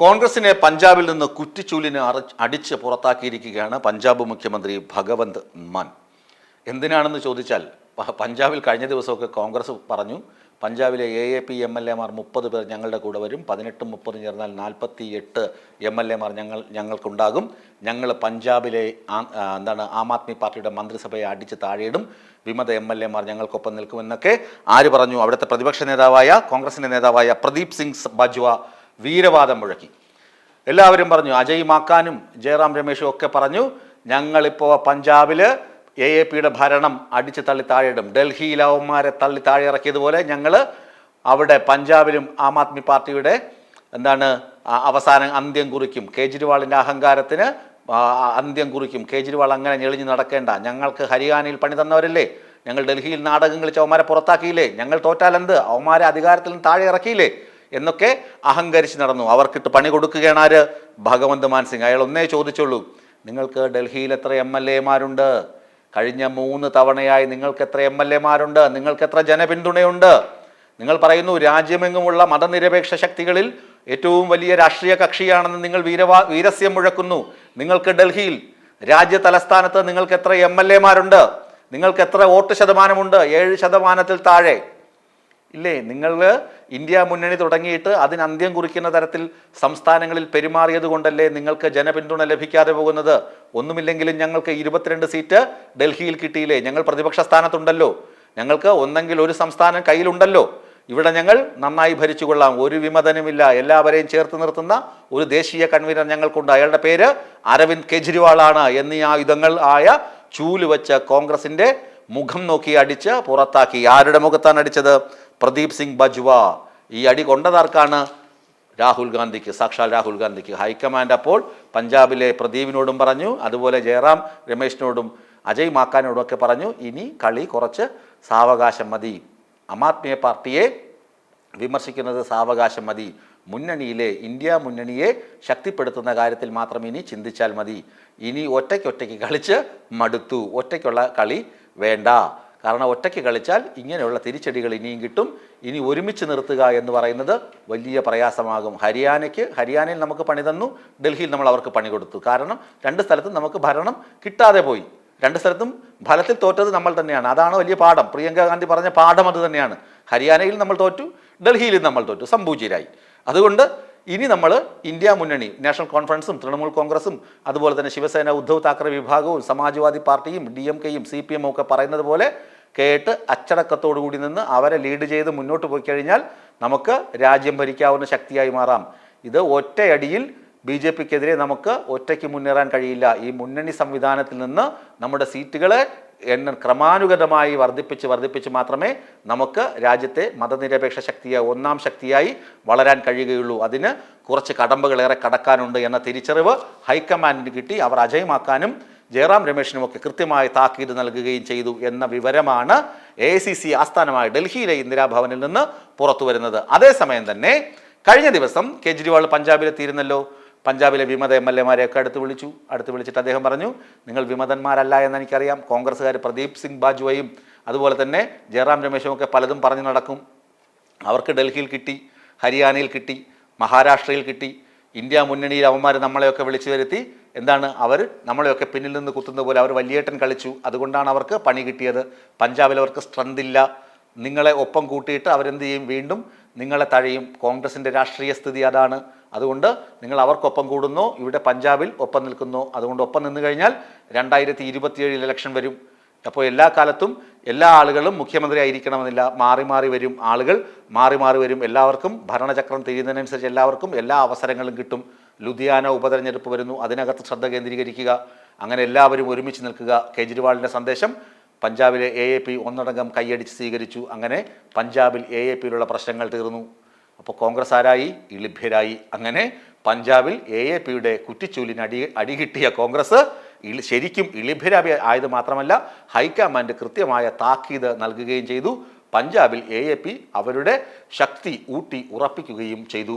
കോൺഗ്രസിനെ പഞ്ചാബിൽ നിന്ന് കുറ്റിച്ചൂലിന് അടിച്ച് പുറത്താക്കിയിരിക്കുകയാണ് പഞ്ചാബ് മുഖ്യമന്ത്രി ഭഗവന്ത് മാൻ. എന്തിനാണെന്ന് ചോദിച്ചാൽ പഞ്ചാബിൽ കഴിഞ്ഞ ദിവസമൊക്കെ കോൺഗ്രസ് പറഞ്ഞു പഞ്ചാബിലെ A A P M L എമാർ മുപ്പത് പേർ ഞങ്ങളുടെ കൂടെ വരും പതിനെട്ടും മുപ്പതും ചേർന്നാൽ നാൽപ്പത്തി എട്ട് എം എൽ എമാർ ഞങ്ങൾ ഞങ്ങൾക്കുണ്ടാകും. ഞങ്ങൾ പഞ്ചാബിലെ എന്താണ് ആം ആദ്മി പാർട്ടിയുടെ മന്ത്രിസഭയെ അടിച്ച് താഴെയിടും. വിമത എം എൽ എമാർ ഞങ്ങൾക്കൊപ്പം നിൽക്കുമെന്നൊക്കെ ആര് പറഞ്ഞു? അവിടുത്തെ പ്രതിപക്ഷ നേതാവായ കോൺഗ്രസിന്റെ നേതാവായ പ്രദീപ് സിംഗ് ബജ്വ വീരവാദം മുഴക്കി. എല്ലാവരും പറഞ്ഞു അജയ് മാക്കാനും ജയറാം രമേശും ഒക്കെ പറഞ്ഞു ഞങ്ങളിപ്പോൾ പഞ്ചാബിൽ എ എ പിയുടെ ഭരണം അടിച്ച് തള്ളി താഴെയിടും. ഡൽഹിയിൽ അവന്മാരെ തള്ളി താഴെ ഇറക്കിയതുപോലെ ഞങ്ങൾ അവിടെ പഞ്ചാബിലും ആം ആദ്മി പാർട്ടിയുടെ എന്താണ് അവസാനം അന്ത്യം കുറിക്കും. കേജ്രിവാളിന്റെ അഹങ്കാരത്തിന് അന്ത്യം കുറിക്കും. കേജ്രിവാൾ അങ്ങനെ ഞെളിഞ്ഞ് നടക്കേണ്ട. ഞങ്ങൾക്ക് ഹരിയാനയിൽ പണി തന്നവരല്ലേ? ഞങ്ങൾ ഡൽഹിയിൽ നാടകം കളിച്ച് അവന്മാരെ പുറത്താക്കിയില്ലേ? ഞങ്ങൾ തോറ്റാലെന്ത്? അവന്മാരെ അധികാരത്തിൽ നിന്ന് താഴെ ഇറക്കിയില്ലേ? എന്നൊക്കെ അഹങ്കരിച്ച് നടന്നു. അവർക്കിട്ട് പണി കൊടുക്കുകയാണ് ആര്? ഭഗവന്ത് മാൻ സിംഗ്. അയാൾ ഒന്നേ ചോദിച്ചുള്ളൂ. നിങ്ങൾക്ക് ഡൽഹിയിൽ എത്ര എം എൽ എമാരുണ്ട് കഴിഞ്ഞ മൂന്ന് തവണയായി നിങ്ങൾക്ക് എത്ര എം എൽ എമാരുണ്ട് നിങ്ങൾക്ക് എത്ര ജനപിന്തുണയുണ്ട്? നിങ്ങൾ പറയുന്നു രാജ്യമെങ്ങുമുള്ള മതനിരപേക്ഷ ശക്തികളിൽ ഏറ്റവും വലിയ രാഷ്ട്രീയ കക്ഷിയാണെന്ന് നിങ്ങൾ വീരവാ വീരസ്യം മുഴക്കുന്നു. നിങ്ങൾക്ക് ഡൽഹിയിൽ രാജ്യ തലസ്ഥാനത്ത് നിങ്ങൾക്ക് എത്ര എം എൽ എമാരുണ്ട് നിങ്ങൾക്ക് എത്ര വോട്ട് ശതമാനമുണ്ട്? ഏഴ് ശതമാനത്തിൽ താഴെ. ഇല്ലേ? നിങ്ങൾ ഇന്ത്യ മുന്നണി തുടങ്ങിയിട്ട് അതിന് അന്ത്യം കുറിക്കുന്ന തരത്തിൽ സംസ്ഥാനങ്ങളിൽ പെരുമാറിയത് കൊണ്ടല്ലേ നിങ്ങൾക്ക് ജനപിന്തുണ ലഭിക്കാതെ പോകുന്നത്? ഒന്നുമില്ലെങ്കിലും ഞങ്ങൾക്ക് ഇരുപത്തിരണ്ട് സീറ്റ് ഡൽഹിയിൽ കിട്ടിയില്ലേ? ഞങ്ങൾ പ്രതിപക്ഷ സ്ഥാനത്തുണ്ടല്ലോ. ഞങ്ങൾക്ക് ഒന്നെങ്കിൽ ഒരു സംസ്ഥാനം കയ്യിലുണ്ടല്ലോ. ഇവിടെ ഞങ്ങൾ നന്നായി ഭരിച്ചുകൊള്ളാം. ഒരു വിമതനുമില്ല. എല്ലാവരെയും ചേർത്ത് നിർത്തുന്ന ഒരു ദേശീയ കൺവീനർ ഞങ്ങൾക്കുണ്ട്. അയാളുടെ പേര് അരവിന്ദ് കെജ്രിവാളാണ്. എന്നീ ആയുധങ്ങൾ ആയ ചൂൽ വെച്ച് കോൺഗ്രസിന്റെ മുഖം നോക്കി അടിച്ച് പുറത്താക്കി. ആരുടെ മുഖത്താണ് അടിച്ചത്? പ്രദീപ് സിംഗ് ബജ്വ. ഈ അടി കൊണ്ടതാർക്കാണ്? രാഹുൽ ഗാന്ധിക്ക്. സാക്ഷാൽ രാഹുൽ ഗാന്ധിക്ക്. ഹൈക്കമാൻഡ് അപ്പോൾ പഞ്ചാബിലെ പ്രദീപിനോടും പറഞ്ഞു അതുപോലെ ജയറാം രമേശിനോടും അജയ് മാക്കാനോടും ഒക്കെ പറഞ്ഞു ഇനി കളി കുറച്ച് സാവകാശം മതി. ആം ആദ്മി പാർട്ടിയെ വിമർശിക്കുന്നത് സാവകാശം മതി. മുന്നണിയിലെ ഇന്ത്യ മുന്നണിയെ ശക്തിപ്പെടുത്തുന്ന കാര്യത്തിൽ മാത്രം ഇനി ചിന്തിച്ചാൽ മതി. ഇനി ഒറ്റയ്ക്കൊറ്റയ്ക്ക് കളിച്ച് മടുത്തു. ഒറ്റയ്ക്കുള്ള കളി വേണ്ട. കാരണം ഒറ്റയ്ക്ക് കളിച്ചാൽ ഇങ്ങനെയുള്ള തിരിച്ചടികൾ ഇനിയും കിട്ടും. ഇനി ഒരുമിച്ച് നിർത്തുക എന്ന് പറയുന്നത് വലിയ പ്രയാസമാകും. ഹരിയാനയ്ക്ക് ഹരിയാനയിൽ നമുക്ക് പണി തന്നു ഡൽഹിയിൽ നമ്മൾ അവർക്ക് പണി കൊടുത്തു. കാരണം രണ്ട് സ്ഥലത്തും നമുക്ക് ഭരണം കിട്ടാതെ പോയി. രണ്ട് സ്ഥലത്തും ഫലത്തിൽ തോറ്റത് നമ്മൾ തന്നെയാണ്. അതാണ് വലിയ പാഠം. പ്രിയങ്ക ഗാന്ധി പറഞ്ഞ പാഠം അത് തന്നെയാണ്. ഹരിയാനയിൽ നമ്മൾ തോറ്റു ഡൽഹിയിൽ നമ്മൾ തോറ്റു. സംഭൂജിരായി. അതുകൊണ്ട് ഇനി നമ്മൾ ഇന്ത്യ മുന്നണി നാഷണൽ കോൺഫറൻസും തൃണമൂൽ കോൺഗ്രസും അതുപോലെ തന്നെ ശിവസേന ഉദ്ധവ് താക്കറെ വിഭാഗവും സമാജ്വാദി പാർട്ടിയും ഡി എം കെയും സി പി എമ്മും ഒക്കെ പറയുന്നത് പോലെ കേട്ട് അച്ചടക്കത്തോടു കൂടി നിന്ന് അവരെ ലീഡ് ചെയ്ത് മുന്നോട്ട് പോയി കഴിഞ്ഞാൽ നമുക്ക് രാജ്യം ഭരിക്കാവുന്ന ശക്തിയായി മാറാം. ഇത് ഒറ്റയടിയിൽ ബി ജെ പിക്കെതിരെ നമുക്ക് ഒറ്റയ്ക്ക് മുന്നേറാൻ കഴിയില്ല. ഈ മുന്നണി സംവിധാനത്തിൽ നിന്ന് നമ്മുടെ സീറ്റുകളെ എണ്ണ ക്രമാനുഗതമായി വർദ്ധിപ്പിച്ച് വർദ്ധിപ്പിച്ച് മാത്രമേ നമുക്ക് രാജ്യത്തെ മതനിരപേക്ഷ ശക്തിയായി ഒന്നാം ശക്തിയായി വളരാൻ കഴിയുകയുള്ളൂ. അതിന് കുറച്ച് കടമ്പകളേറെ കടക്കാനുണ്ട് എന്ന തിരിച്ചറിവ് ഹൈക്കമാൻഡിന് കിട്ടി. അവർ അജയമാക്കാനും ജയറാം രമേശിനുമൊക്കെ കൃത്യമായി താക്കീത് നൽകുകയും ചെയ്തു എന്ന വിവരമാണ് എ സി സി ആസ്ഥാനമായ ഡൽഹിയിലെ ഇന്ദിരാഭവനിൽ നിന്ന് പുറത്തു വരുന്നത് അതേസമയം തന്നെ കഴിഞ്ഞ ദിവസം കേജ്രിവാൾ പഞ്ചാബിലെത്തിയിരുന്നല്ലോ. പഞ്ചാബിലെ വിമത എം എൽ എമാരെയൊക്കെ അടുത്ത് വിളിച്ചു. അടുത്ത് വിളിച്ചിട്ട് അദ്ദേഹം പറഞ്ഞു നിങ്ങൾ വിമതന്മാരല്ല എന്ന് എനിക്കറിയാം. കോൺഗ്രസ്സുകാർ പ്രദീപ് സിംഗ് ബാജ്വയും അതുപോലെ തന്നെ ജയറാം രമേശും ഒക്കെ പലതും പറഞ്ഞു നടക്കും. അവർക്ക് ഡൽഹിയിൽ കിട്ടി ഹരിയാനയിൽ കിട്ടി മഹാരാഷ്ട്രയിൽ കിട്ടി. ഇന്ത്യ മുന്നണിയിൽ അവന്മാർ നമ്മളെയൊക്കെ വിളിച്ചു വരുത്തി. എന്താണ് അവർ നമ്മളെയൊക്കെ പിന്നിൽ നിന്ന് കുത്തുന്ന പോലെ അവർ വലിയേട്ടൻ കളിച്ചു. അതുകൊണ്ടാണ് അവർക്ക് പണി കിട്ടിയത്. പഞ്ചാബിൽ അവർക്ക് സ്ട്രെങ്ത് ഇല്ല. നിങ്ങളെ ഒപ്പം കൂട്ടിയിട്ട് അവരെന്ത് ചെയ്യും? വീണ്ടും നിങ്ങളെ തഴയും. കോൺഗ്രസിന്റെ രാഷ്ട്രീയ സ്ഥിതി അതാണ്. അതുകൊണ്ട് നിങ്ങൾ അവർക്കൊപ്പം കൂടുന്നു. ഇവിടെ പഞ്ചാബിൽ ഒപ്പം നിൽക്കുന്നു. അതുകൊണ്ട് ഒപ്പം നിന്ന് കഴിഞ്ഞാൽ രണ്ടായിരത്തി ഇരുപത്തിയേഴിൽ ഇലക്ഷൻ വരും. അപ്പോൾ എല്ലാ കാലത്തും എല്ലാ ആളുകളും മുഖ്യമന്ത്രി ആയിരിക്കണമെന്നില്ല. മാറി മാറി വരും ആളുകൾ മാറി മാറി വരും. എല്ലാവർക്കും ഭരണചക്രം തിരിയുന്നതിനനുസരിച്ച് എല്ലാവർക്കും എല്ലാ അവസരങ്ങളും കിട്ടും. ലുധിയാന ഉപതെരഞ്ഞെടുപ്പ് വരുന്നു. അതിനകത്ത് ശ്രദ്ധ കേന്ദ്രീകരിക്കുക. അങ്ങനെ എല്ലാവരും ഒരുമിച്ച് നിൽക്കുക. കേജ്രിവാളിന്റെ സന്ദേശം പഞ്ചാബിലെ എ എ പി ഒന്നടങ്കം കൈയടിച്ച് സ്വീകരിച്ചു. അങ്ങനെ പഞ്ചാബിൽ എ എ പിയിലുള്ള പ്രശ്നങ്ങൾ തീർന്നു. അപ്പോൾ കോൺഗ്രസ് ആരായി ഇളിഭ്യരായി. അങ്ങനെ പഞ്ചാബിൽ എ എ പിയുടെ കുറ്റിച്ചൂലിന് അടി അടികിട്ടിയ കോൺഗ്രസ് ശരിക്കും ഇളിഭ്യരായി ആയത് മാത്രമല്ല ഹൈക്കമാൻഡ് കൃത്യമായ താക്കീത് നൽകുകയും ചെയ്തു. പഞ്ചാബിൽ എ അവരുടെ ശക്തി ഊട്ടി ഉറപ്പിക്കുകയും ചെയ്തു.